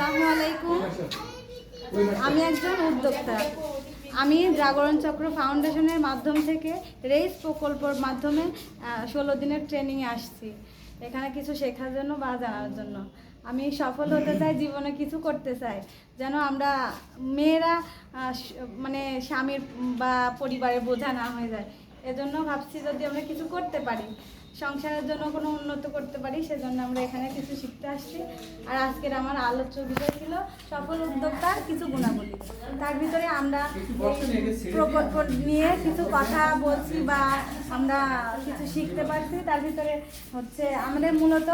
আসসালামু আলাইকুম। আমি একজন উদ্যোক্তা। আমি জাগরণ চক্র ফাউন্ডেশনের মাধ্যম থেকে রেস প্রকল্পর মাধ্যমে ষোলো দিনের ট্রেনিংয়ে আসছি। এখানে কিছু শেখার জন্য বা জানার জন্য। আমি সফল হতে চাই, জীবনে কিছু করতে চাই। যেন আমরা মেয়েরা মানে স্বামীর বা পরিবারের বোঝা না হয়ে যায়। এজন্য ভাবছি যদি আমরা কিছু করতে পারি, সংসারের জন্য কোনো উন্নত করতে পারি, সেজন্য আমরা এখানে কিছু শিখতে আসছি। আর আজকের আমার আলোচ্য বিষয় ছিল সফল উদ্যোক্তার কিছু গুণাবলী। তার ভিতরে আমরা প্রকল্প নিয়ে কিছু কথা বলছি বা আমরা কিছু শিখতে পারছি। তার ভিতরে হচ্ছে আমাদের মূলত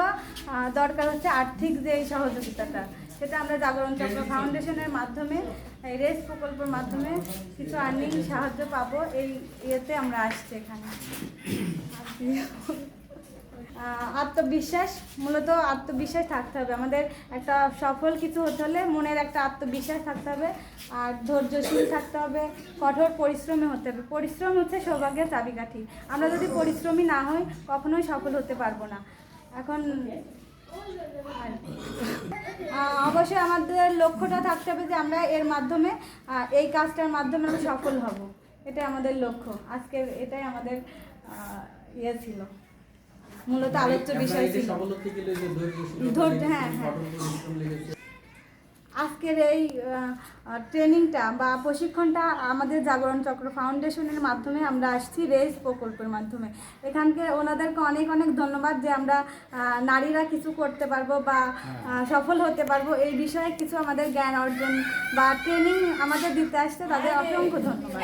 দরকার হচ্ছে আর্থিক যে সহযোগিতাটা। সেটা আমরা জাগরণ চক্র ফাউন্ডেশনের মাধ্যমে রেস প্রকল্পের মাধ্যমে কিছু আর্নিং সাহায্য পাবো, এই ইয়েতে আমরা আসছি এখানে। আত্মবিশ্বাস, মূলত আত্মবিশ্বাস থাকতে হবে। আমাদের একটা সফল কিছু হতে হলে মনের একটা আত্মবিশ্বাস থাকতে হবে, আর ধৈর্যশীল থাকতে হবে, কঠোর পরিশ্রমী হতে হবে। পরিশ্রম হচ্ছে সৌভাগ্যের চাবিকাঠি। আমরা যদি পরিশ্রমী না হই, কখনোই সফল হতে পারব না। এখন অবশ্যই আমাদের লক্ষ্যটা থাকতে হবে যে আমরা এর মাধ্যমে এই কাজটার মাধ্যমে আমরা সফল হব। এটাই আমাদের লক্ষ্য। আজকে এটাই আমাদের ইয়ে ছিল। মূলত আলোচ্য বিষয় ছিল। হ্যাঁ, হ্যাঁ। আজকের এই ট্রেনিংটা বা প্রশিক্ষণটা আমাদের জাগরণ চক্র ফাউন্ডেশনের মাধ্যমে আমরা আসছি রেস প্রকল্পের মাধ্যমে। এখানকে ওনাদেরকে অনেক অনেক ধন্যবাদ যে আমরা নারীরা কিছু করতে পারব বা সফল হতে পারব। এই বিষয়ে কিছু আমাদের জ্ঞান অর্জন বা ট্রেনিং আমাদের দিতে আসছে তাদের অসংখ্য ধন্যবাদ।